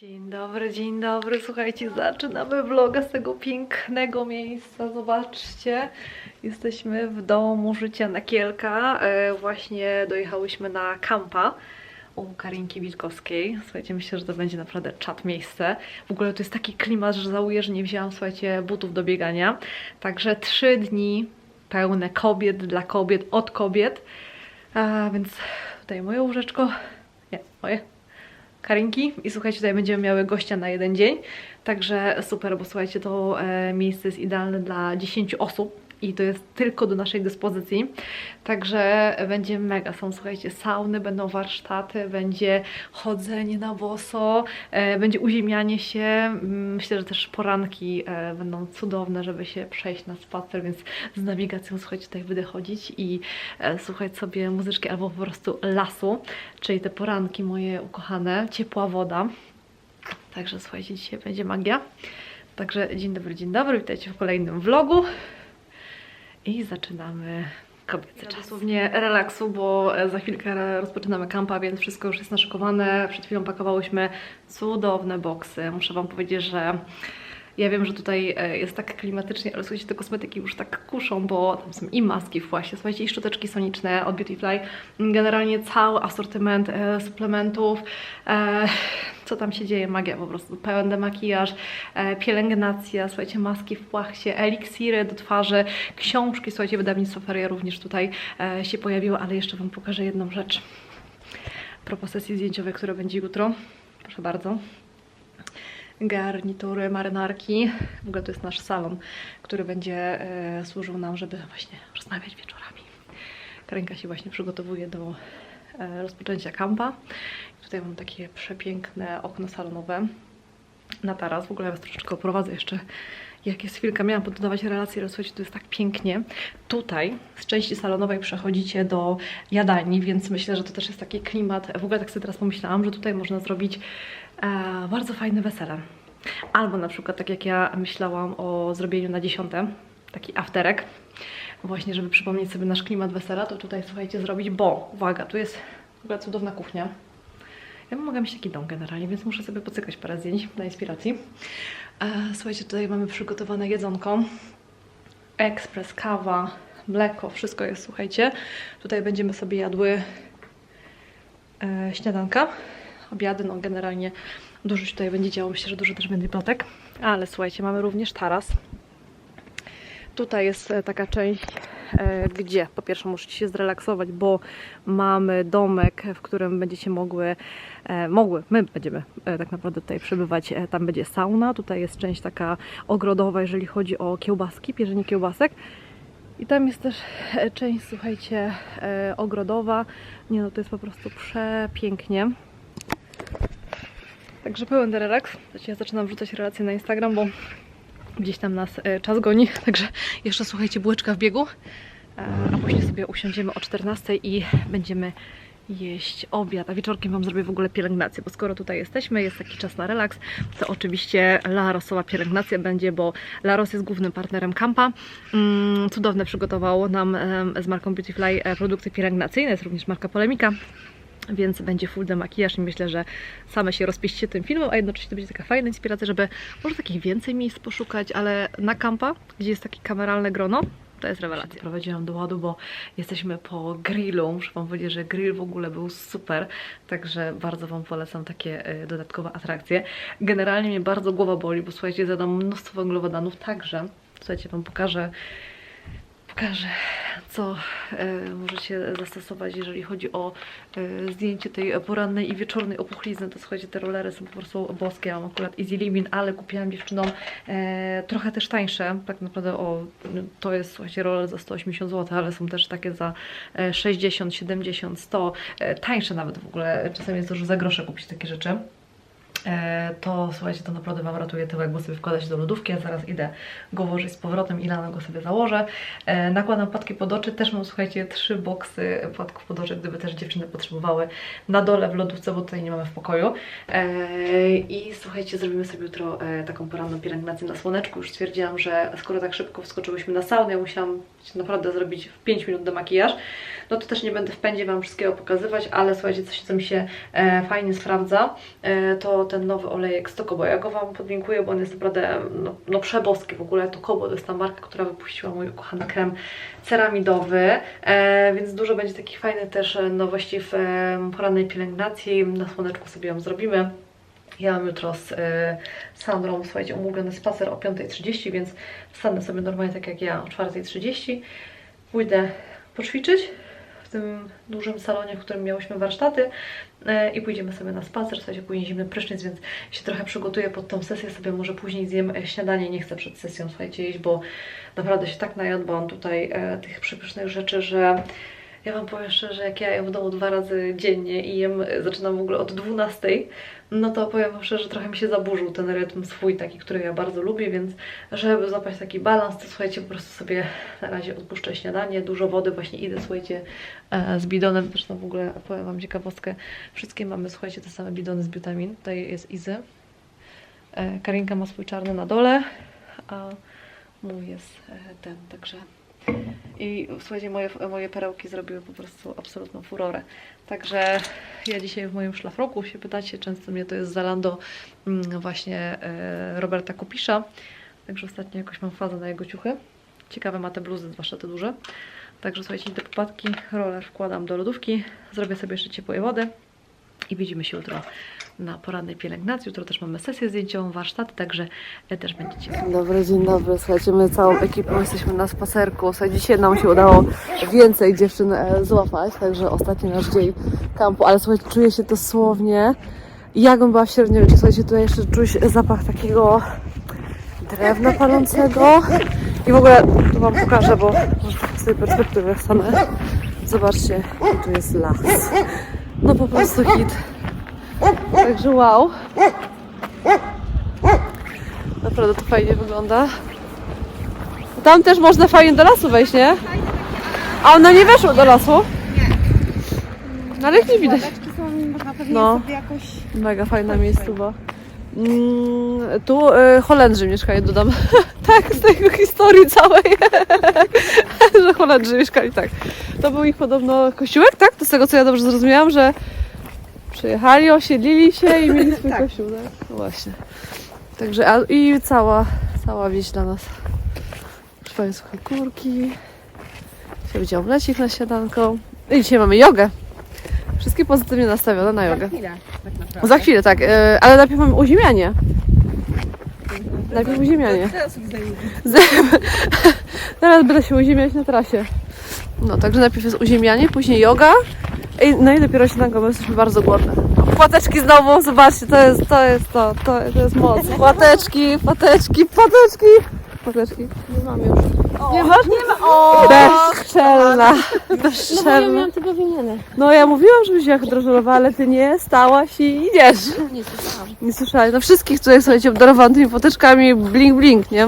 Dzień dobry, dzień dobry. Słuchajcie, zaczynamy vloga z tego pięknego miejsca. Zobaczcie, jesteśmy w domu życia na Kielka. E, właśnie dojechałyśmy na kampa u Karinki Witkowskiej. Słuchajcie, myślę, że to będzie naprawdę czat miejsce. W ogóle to jest taki klimat, że żałuję, że nie wzięłam, słuchajcie, butów do biegania. Także trzy dni pełne kobiet, dla kobiet, od kobiet. A więc tutaj moje łóżeczko, nie, moje, Karinki i słuchajcie, tutaj będziemy miały gościa na jeden dzień, także super, bo słuchajcie, to e, miejsce jest idealne dla 10 osób i to jest tylko do naszej dyspozycji, także będzie mega, są słuchajcie, sauny, będą warsztaty, będzie chodzenie na boso, e, będzie uziemianie się, Mm, myślę, że też poranki e, będą cudowne, żeby się przejść na spacer, więc z nawigacją, słuchajcie, tutaj będę chodzić i e, słuchać sobie muzyczki albo po prostu lasu, czyli te poranki moje ukochane, ciepła woda. Także słuchajcie, dzisiaj będzie magia. Także dzień dobry, dzień dobry, witajcie w kolejnym vlogu i zaczynamy kobiecy czas. Dosłownie relaksu, bo e, za chwilkę rozpoczynamy kampa, więc wszystko już jest naszykowane. Przed chwilą pakowałyśmy cudowne boksy. Muszę Wam powiedzieć, że ja wiem, że tutaj e, jest tak klimatycznie, ale słuchajcie, te kosmetyki już tak kuszą, bo tam są i maski właśnie, słuchajcie, i szczoteczki soniczne od Beautyfly. Generalnie cały asortyment e, suplementów. E, co tam się dzieje? Magia po prostu. Pełen demakijaż, e, pielęgnacja, słuchajcie, maski w płachcie, eliksiry do twarzy, książki, słuchajcie, wydawnictwo Feria również tutaj e, się pojawiło, ale jeszcze Wam pokażę jedną rzecz. Propos sesji zdjęciowej, która będzie jutro. Proszę bardzo garnitury, marynarki. W ogóle to jest nasz salon, który będzie e, służył nam, żeby właśnie rozmawiać wieczorami. Karinka się właśnie przygotowuje do e, rozpoczęcia kampa. Tutaj mam takie przepiękne okno salonowe na taras. W ogóle ja Was troszeczkę oprowadzę jeszcze jak jest chwilka, miałam poddawać relacje, ale słuchajcie, to jest tak pięknie. Tutaj z części salonowej przechodzicie do jadalni, więc myślę, że to też jest taki klimat. W ogóle tak sobie teraz pomyślałam, że tutaj można zrobić e, bardzo fajne wesele. Albo na przykład tak jak ja myślałam o zrobieniu na dziesiąte, taki afterek, właśnie żeby przypomnieć sobie nasz klimat wesela, to tutaj słuchajcie zrobić, bo uwaga, tu jest w ogóle cudowna kuchnia. Ja mogę mieć taki dom generalnie, więc muszę sobie pocykać parę zdjęć dla inspiracji. E, Słuchajcie, tutaj mamy przygotowane jedzonko. Ekspres, kawa, mleko, wszystko jest, słuchajcie. Tutaj będziemy sobie jadły e, śniadanka, obiady, no generalnie dużo się tutaj będzie działo, myślę, że dużo też będzie plotek. Ale słuchajcie, mamy również taras. Tutaj jest e, taka część, e, gdzie po pierwsze możecie się zrelaksować, bo mamy domek, w którym będziecie mogły, e, mogły, my będziemy tak naprawdę tutaj przebywać. Tam będzie sauna, tutaj jest część taka ogrodowa, jeżeli chodzi o kiełbaski, pierzenie kiełbasek. I tam jest też część, słuchajcie, ogrodowa. Nie no, to jest po prostu przepięknie. Także pełen relaks. Ja zaczynam wrzucać relacje na Instagram, bo gdzieś tam nas e, czas goni. Także jeszcze słuchajcie, bułeczka w biegu. E, a później sobie usiądziemy o 14 i będziemy jeść obiad. A wieczorkiem Wam zrobię w ogóle pielęgnację, bo skoro tutaj jesteśmy, jest taki czas na relaks, to oczywiście Larosowa pielęgnacja będzie, bo Laros jest głównym partnerem kampa. Mm, cudowne przygotowało nam z marką Beautyfly e, produkty pielęgnacyjne, jest również marka Polemika. Więc będzie full demakijaż i myślę, że same się rozpieścicie tym filmem, a jednocześnie to będzie taka fajna inspiracja, żeby może takich więcej miejsc poszukać, ale na kampa, gdzie jest takie kameralne grono, to jest rewelacja. Prowadziłam do ładu, bo jesteśmy po grillu. Muszę Wam powiedzieć, że grill w ogóle był super, także bardzo Wam polecam takie y, dodatkowe atrakcje. Generalnie mnie bardzo głowa boli, bo słuchajcie, zadam mnóstwo węglowodanów, także słuchajcie, Wam pokażę pokażę, co e, możecie zastosować, jeżeli chodzi o e, zdjęcie tej porannej i wieczornej opuchlizny. To słuchajcie, te rolery są po prostu boskie. Mam akurat Easy Living, ale kupiłam dziewczynom e, trochę też tańsze. Tak naprawdę o, to jest słuchajcie, roller za 180 zł, ale są też takie za e, 60, 70, 100, e, tańsze nawet w ogóle. Czasami jest to, za grosze kupić takie rzeczy. E, to słuchajcie, to naprawdę Wam ratuje tyłek, bo sobie wkładać do lodówki, ja zaraz idę go włożyć z powrotem i rano go sobie założę. E, nakładam płatki pod oczy, też mam słuchajcie trzy boksy płatków pod oczy, gdyby też dziewczyny potrzebowały na dole w lodówce, bo tutaj nie mamy w pokoju. E, I słuchajcie, zrobimy sobie jutro taką poranną pielęgnację na słoneczku. Już stwierdziłam, że skoro tak szybko wskoczyłyśmy na saunę, ja musiałam naprawdę zrobić w 5 minut demakijaż, no to też nie będę w pędzie Wam wszystkiego pokazywać, ale słuchajcie, coś co mi się fajnie sprawdza, to te ten nowy olejek z Tokobo. Ja go Wam podlinkuję, bo on jest naprawdę no, no przeboski w ogóle. Tokobo to jest ta marka, która wypuściła mój ukochany krem ceramidowy, e, więc dużo będzie takich fajnych też e, nowości w e, porannej pielęgnacji. Na słoneczku sobie ją zrobimy. Ja mam jutro z e, Sandrą, słuchajcie, umówiony spacer o 5.30, więc wstanę sobie normalnie tak jak ja o 4.30. Pójdę poćwiczyć tym dużym salonie, w którym miałyśmy warsztaty e, i pójdziemy sobie na spacer, słuchajcie, później zimny prysznic, więc się trochę przygotuję pod tą sesję, sobie może później zjem e, śniadanie, nie chcę przed sesją, słuchajcie, jeść, bo naprawdę się tak najadłam tutaj e, tych przepysznych rzeczy, że ja Wam powiem szczerze, jak ja jem w domu dwa razy dziennie i jem, zaczynam w ogóle od 12, no to powiem Wam szczerze, że trochę mi się zaburzył ten rytm swój taki, który ja bardzo lubię, więc żeby złapać taki balans, to słuchajcie, po prostu sobie na razie odpuszczę śniadanie, dużo wody, właśnie idę, słuchajcie, e, z bidonem, zresztą w ogóle powiem Wam ciekawostkę, wszystkie mamy, słuchajcie, te same bidony z butamin, tutaj jest Izy, e, Karinka ma swój czarny na dole, a mój jest e, ten, także... I słuchajcie, moje, moje perełki zrobiły po prostu absolutną furorę. Także ja dzisiaj w moim szlafroku się pytacie, często mnie to jest Zalando mm, właśnie e, Roberta Kupisza. Także ostatnio jakoś mam fazę na jego ciuchy. Ciekawe ma te bluzy, zwłaszcza te duże. Także słuchajcie, te popadki, roller wkładam do lodówki, zrobię sobie jeszcze ciepłej wody i widzimy się jutro na porannej pielęgnacji. Jutro też mamy sesję zdjęciową, warsztaty, także e, też będziecie Dzień dobry, dzień dobry. Słuchajcie, my całą ekipą jesteśmy na spacerku. Słuchajcie, dzisiaj nam się udało więcej dziewczyn e, złapać, także ostatni nasz dzień kampu, ale słuchajcie, czuję się dosłownie jakbym była w średniowieczu. Słuchajcie, tutaj jeszcze czuć zapach takiego drewna palącego i w ogóle tu Wam pokażę, bo tak z tej perspektywy stanę. Zobaczcie, tu jest las. No po prostu hit. Także wow. Naprawdę to fajnie wygląda. Tam też można fajnie do lasu wejść, nie? A ona nie weszła do lasu? No ale ich nie widać. No. Mega fajna miejscowa. Mm, tu y, Holendrzy mieszkają, dodam. tak, z tego historii całej. że Holendrzy mieszkali, tak. To był ich podobno kościółek, tak? To z tego co ja dobrze zrozumiałam, że przyjechali, osiedlili się i mieli swój Tak. kościół, tak? No właśnie. Także a, i cała, cała wieś dla nas. Proszę Państwa, kurki. Dzisiaj będzie omlecik na śniadanko. I dzisiaj mamy jogę. Wszystkie pozytywnie nastawione na jogę. chwilę, tak naprawdę. Za chwilę, tak. e, Ale najpierw mamy uziemianie. Najpierw uziemianie. Teraz będę się uziemiać na trasie. No, także najpierw jest uziemianie, później yoga. I, no i dopiero śniadanko, bo jesteśmy bardzo głodne. Płateczki znowu, zobaczcie, to jest to, jest to, to, to jest moc. Płateczki, płateczki, płateczki. Płateczki. Nie mam już. Nie masz? Nie ma. O! Bezczelna. No bo ja Bezczelna. miałam tylko wymianę. No ja mówiłam, żebyś jechała drożdżowa, ale ty nie stałaś i idziesz. Nie słyszałam. Nie słyszałeś. No wszystkich tutaj, słuchajcie, obdarowałam tymi poteczkami bling bling, nie?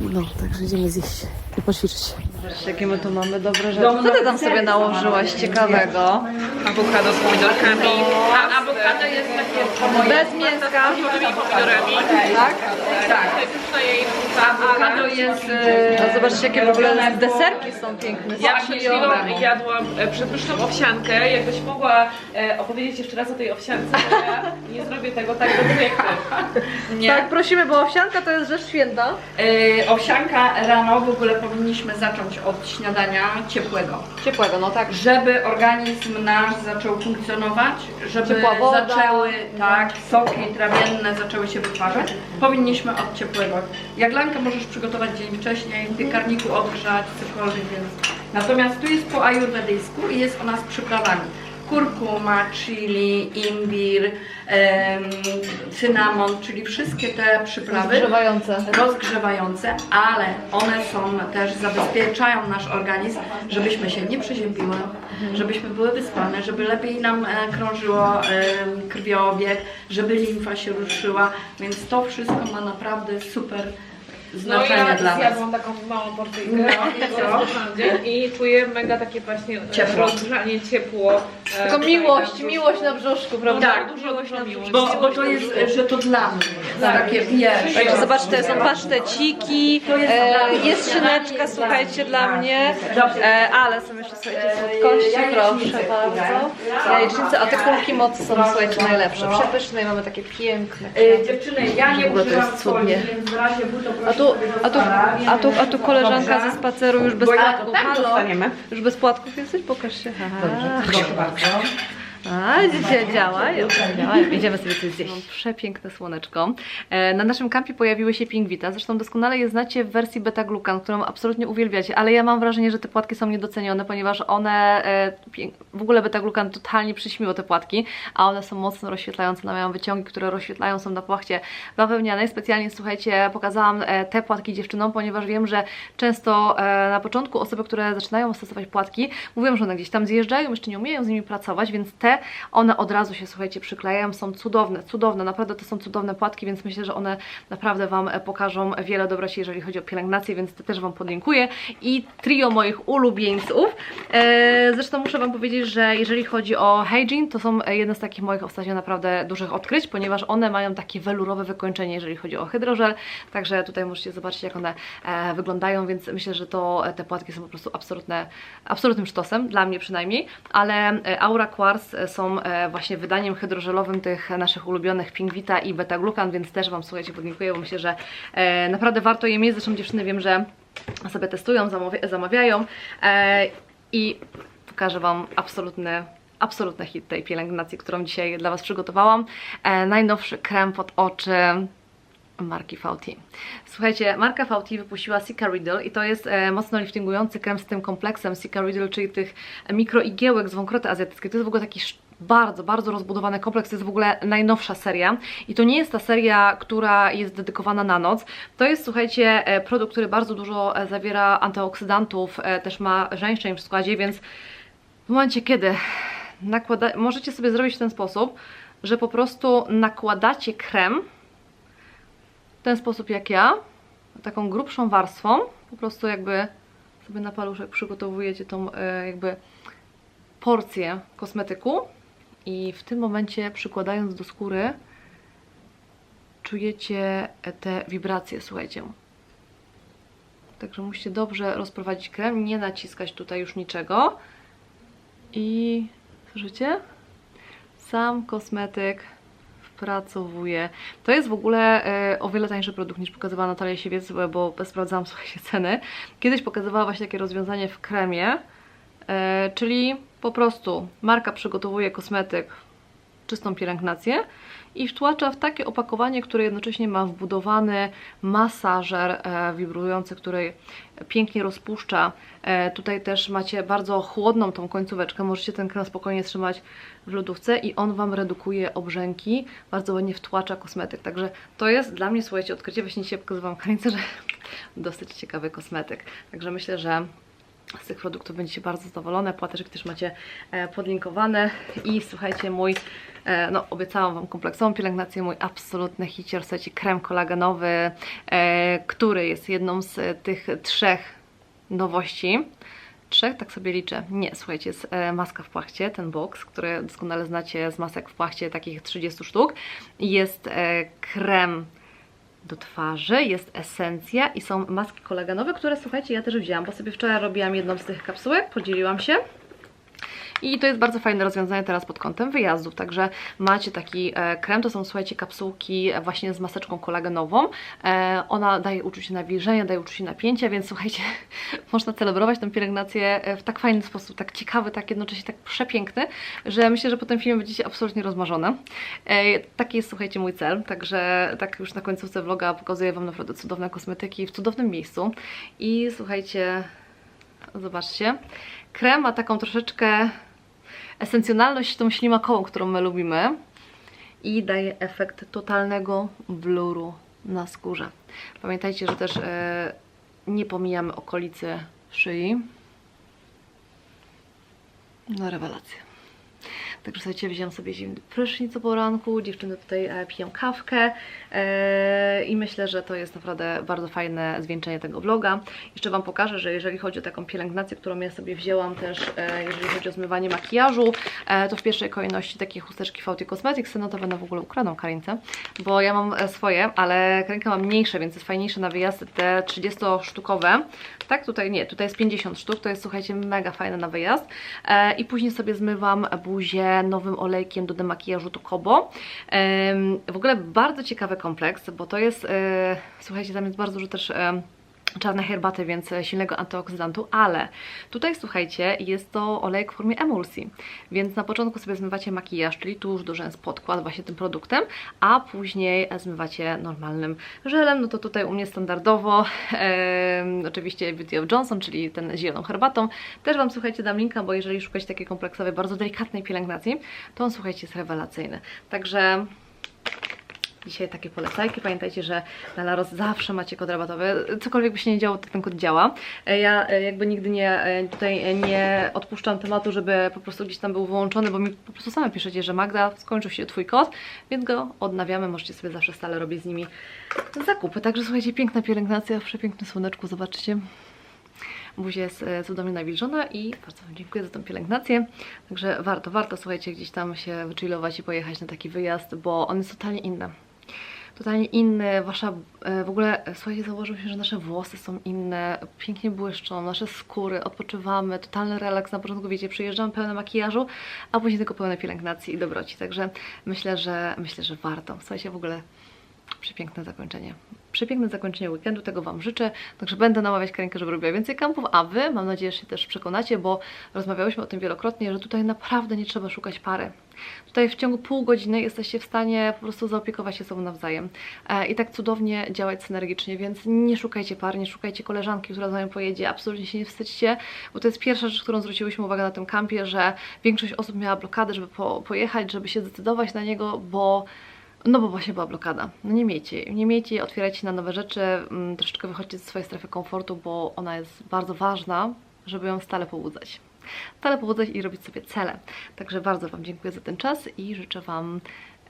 No, także idziemy zjeść i poćwiczyć. Zobaczcie, jakie my tu mamy dobre rzeczy. Co ty tam sobie nałożyłaś ciekawego? Awokado z pomidorkami. A awokado jest takie Bez mięska. z pomidorami. Tak? Tak. Pyszna jej Awokado jest... E, zobaczcie, jakie w ogóle deserki są piękne. Ja przed chwilą jadłam e, przepyszną owsiankę. Jakbyś mogła e, opowiedzieć jeszcze raz o tej owsiance, nie zrobię tego tak dobrze jak ty. Nie? Tak, prosimy, bo owsianka to jest rzecz święta. Yy, owsianka rano w ogóle powinniśmy zacząć od śniadania ciepłego, Ciepłego, no tak. żeby organizm nasz zaczął funkcjonować, żeby Ciepła woda. zaczęły, tak, soki trawienne zaczęły się wytwarzać. Powinniśmy od ciepłego. Jaglankę możesz przygotować dzień wcześniej, w piekarniku odgrzać, cokolwiek, więc. Natomiast tu jest po ajurwedyjsku i jest ona z przyprawami. Kurkuma, chili, imbir, em, cynamon, czyli wszystkie te przyprawy Rozgrzewające. rozgrzewające, ale one są też, zabezpieczają nasz organizm, żebyśmy się nie przeziębiły, żebyśmy były wyspane, żeby lepiej nam e, krążyło e, krwiobieg, żeby limfa się ruszyła, więc to wszystko ma naprawdę super znaczenia no ja dla Was. zjadłam taką małą porcyjkę No, no, i czuję mega takie właśnie e, Ciepło. rozgrzanie, ciepło. e, Tylko miłość, na miłość na brzuszku, prawda? Tak, dużo, dużo miłości. Bo, bo to jest, że to dla mnie. Takie wiesz. Także zobaczcie, są paszteciki, e, jest szyneczka, słuchajcie, dla mnie, e, ale są jeszcze, słuchajcie, słodkości, proszę bardzo. Jajecznice, a te kulki mocy są, słuchajcie, najlepsze, przepyszne i mamy takie piękne. E, Dziewczyny, ja nie używam soli, więc w razie ból to proszę tu, a tu, a tu, a tu koleżanka ze spaceru już bez Bo ja płatków. tam Halo? dostaniemy. Już bez płatków jesteś? Pokaż się. Aha. Proszę bardzo. A, dzisiaj działają, działają. Idziemy sobie coś zjeść. Przepiękne słoneczko. E, Na naszym kampie pojawiły się pingwita, zresztą doskonale je znacie w wersji beta-glucan, którą absolutnie uwielbiacie, ale ja mam wrażenie, że te płatki są niedocenione, ponieważ one, e, w ogóle beta-glucan totalnie przyćmiło te płatki, a one są mocno rozświetlające, one mają wyciągi, które rozświetlają, są na płachcie bawełnianej. Specjalnie, słuchajcie, pokazałam e, te płatki dziewczynom, ponieważ wiem, że często na początku osoby, które zaczynają stosować płatki, mówią, że one gdzieś tam zjeżdżają, jeszcze nie umieją z nimi pracować, więc te, one od razu się, słuchajcie, przyklejają, są cudowne, cudowne, naprawdę to są cudowne płatki, więc myślę, że one naprawdę Wam e, pokażą wiele dobroci, jeżeli chodzi o pielęgnację, więc te też Wam podlinkuję. I trio moich ulubieńców. E, zresztą muszę Wam powiedzieć, że jeżeli chodzi o Hygiene, to są e, jedne z takich moich ostatnio naprawdę dużych odkryć, ponieważ one mają takie welurowe wykończenie, jeżeli chodzi o hydrożel, także tutaj możecie zobaczyć, jak one wyglądają, więc myślę, że to te płatki są po prostu absolutne, absolutnym sztosem, dla mnie przynajmniej, ale Aura Quartz są e, właśnie wydaniem hydrożelowym tych naszych ulubionych Pingvita i Beta Glucan, więc też Wam, słuchajcie, podlinkuję, bo myślę, że e, naprawdę warto je mieć, zresztą dziewczyny wiem, że sobie testują, zamawia- zamawiają e, i pokażę Wam absolutny absolutny hit tej pielęgnacji, którą dzisiaj dla Was przygotowałam. Najnowszy krem pod oczy marki Fauti. Słuchajcie, marka Fauti wypuściła Sika Riddle i to jest e, mocno liftingujący krem z tym kompleksem Sika Riddle, czyli tych mikroigiełek z wąkroty azjatyckiej. To jest w ogóle taki bardzo, bardzo rozbudowany kompleks. To jest w ogóle najnowsza seria. I to nie jest ta seria, która jest dedykowana na noc. To jest, słuchajcie, e, produkt, który bardzo dużo e, zawiera antyoksydantów, e, też ma żeńszeń w składzie, więc w momencie, kiedy nakłada... możecie sobie zrobić w ten sposób, że po prostu nakładacie krem ten sposób jak ja, taką grubszą warstwą, po prostu jakby sobie na paluszek przygotowujecie tą e, jakby porcję kosmetyku i w tym momencie przykładając do skóry czujecie te wibracje, słuchajcie. Także musicie dobrze rozprowadzić krem, nie naciskać tutaj już niczego i słyszycie? Sam kosmetyk wpracowuje. To jest w ogóle e, o wiele tańszy produkt niż pokazywała Natalia Siewiec, bo sprawdzałam słuchajcie ceny. Kiedyś pokazywała właśnie takie rozwiązanie w kremie, e, czyli po prostu marka przygotowuje kosmetyk, czystą pielęgnację i wtłacza w takie opakowanie, które jednocześnie ma wbudowany masażer e, wibrujący, który pięknie rozpuszcza. E, tutaj też macie bardzo chłodną tą końcóweczkę, możecie ten krem spokojnie trzymać w lodówce i on Wam redukuje obrzęki, bardzo ładnie wtłacza kosmetyk, także to jest dla mnie, słuchajcie, odkrycie, właśnie dzisiaj pokazywałam Kanice, że dosyć ciekawy kosmetyk, także myślę, że z tych produktów będziecie bardzo zadowolone. Płateczek też macie e, podlinkowane. I słuchajcie, mój, e, no obiecałam Wam kompleksową pielęgnację, mój absolutny hicior, słuchajcie, krem kolagenowy, e, który jest jedną z tych trzech nowości. Trzech, tak sobie liczę. Nie, słuchajcie, jest maska w płachcie, ten box, który doskonale znacie z masek w płachcie, takich 30 sztuk. Jest krem do twarzy, jest esencja i są maski kolagenowe, które słuchajcie, ja też wzięłam, bo sobie wczoraj robiłam jedną z tych kapsułek, podzieliłam się. I to jest bardzo fajne rozwiązanie teraz pod kątem wyjazdów, także macie taki e, krem, to są słuchajcie kapsułki właśnie z maseczką kolagenową. E, ona daje uczucie nawilżenia, daje uczucie napięcia, więc słuchajcie, można celebrować tę pielęgnację e, w tak fajny sposób, tak ciekawy, tak jednocześnie tak przepiękny, że myślę, że po tym filmie będziecie absolutnie rozmarzone. Taki jest słuchajcie mój cel, także tak już na końcówce vloga pokazuję Wam naprawdę cudowne kosmetyki w cudownym miejscu. I słuchajcie, zobaczcie, krem ma taką troszeczkę esencjonalność tą ślimakową, którą my lubimy i daje efekt totalnego bluru na skórze. Pamiętajcie, że też e, nie pomijamy okolicy szyi. No rewelacja. Także słuchajcie, wziąłem sobie zimny prysznic o poranku, dziewczyny tutaj e, piją kawkę e, i myślę, że to jest naprawdę bardzo fajne zwieńczenie tego vloga. Jeszcze Wam pokażę, że jeżeli chodzi o taką pielęgnację, którą ja sobie wzięłam też, e, jeżeli chodzi o zmywanie makijażu, to w pierwszej kolejności takie chusteczki Fauty Cosmetics, no to będę w ogóle ukradną Karince, bo ja mam swoje, ale Karinka ma mniejsze, więc jest fajniejsze na wyjazdy te 30-sztukowe. Tak, tutaj nie, tutaj jest 50 sztuk, to jest słuchajcie mega fajne na wyjazd. E, I później sobie zmywam buzię nowym olejkiem do demakijażu to Kobo. Em, w ogóle bardzo ciekawy kompleks, bo to jest, e, słuchajcie, tam jest bardzo dużo też... E, czarne herbaty, więc silnego antyoksydantu, ale tutaj słuchajcie, jest to olejek w formie emulsji, więc na początku sobie zmywacie makijaż, czyli tuż do rzęs podkład właśnie tym produktem, a później zmywacie normalnym żelem, no to tutaj u mnie standardowo em, oczywiście Beauty of Johnson, czyli ten zieloną herbatą, też Wam słuchajcie dam linka, bo jeżeli szukacie takiej kompleksowej, bardzo delikatnej pielęgnacji, to on słuchajcie jest rewelacyjny, także Dzisiaj takie polecajki. Pamiętajcie, że na Laros zawsze macie kod rabatowy. Cokolwiek by się nie działo, to ten kod działa. E, Ja e, jakby nigdy nie, e, tutaj nie odpuszczam tematu, żeby po prostu gdzieś tam był wyłączony, bo mi po prostu same piszecie, że Magda, skończył się Twój kod, więc go odnawiamy. Możecie sobie zawsze stale robić z nimi zakupy. Także słuchajcie, piękna pielęgnacja w przepięknym słoneczku, zobaczcie. Buzia jest cudownie nawilżona i bardzo Wam dziękuję za tą pielęgnację. Także warto, warto, słuchajcie, gdzieś tam się wychillować i pojechać na taki wyjazd, bo on jest totalnie inny totalnie inny, wasza, e, w ogóle, e, słuchajcie, zauważył się, że nasze włosy są inne, pięknie błyszczą, nasze skóry, odpoczywamy, totalny relaks, na początku wiecie, przyjeżdżam pełne makijażu, a później tylko pełne pielęgnacji i dobroci, także myślę, że, myślę, że warto, słuchajcie, w ogóle przepiękne zakończenie. Przepiękne zakończenie weekendu, tego Wam życzę. Także będę namawiać Karinkę, żeby robiła więcej kampów, a Wy, mam nadzieję, że się też przekonacie, bo rozmawiałyśmy o tym wielokrotnie, że tutaj naprawdę nie trzeba szukać pary. Tutaj w ciągu pół godziny jesteście w stanie po prostu zaopiekować się sobą nawzajem e, i tak cudownie działać synergicznie, więc nie szukajcie par, nie szukajcie koleżanki, która z wami pojedzie, absolutnie się nie wstydźcie, bo to jest pierwsza rzecz, którą zwróciłyśmy uwagę na tym kampie, że większość osób miała blokadę, żeby po, pojechać, żeby się zdecydować na niego, bo no bo właśnie była blokada. No nie miejcie jej. Nie miejcie jej, otwierajcie się na nowe rzeczy, mm, troszeczkę wychodźcie ze swojej strefy komfortu, bo ona jest bardzo ważna, żeby ją stale pobudzać. Stale pobudzać i robić sobie cele. Także bardzo Wam dziękuję za ten czas i życzę Wam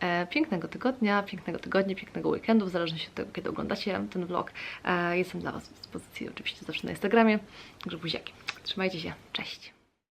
e, pięknego tygodnia, pięknego tygodnia, pięknego weekendu, w zależności od tego, kiedy oglądacie ten vlog. E, jestem dla Was w dyspozycji oczywiście zawsze na Instagramie. Także buziaki. Trzymajcie się. Cześć.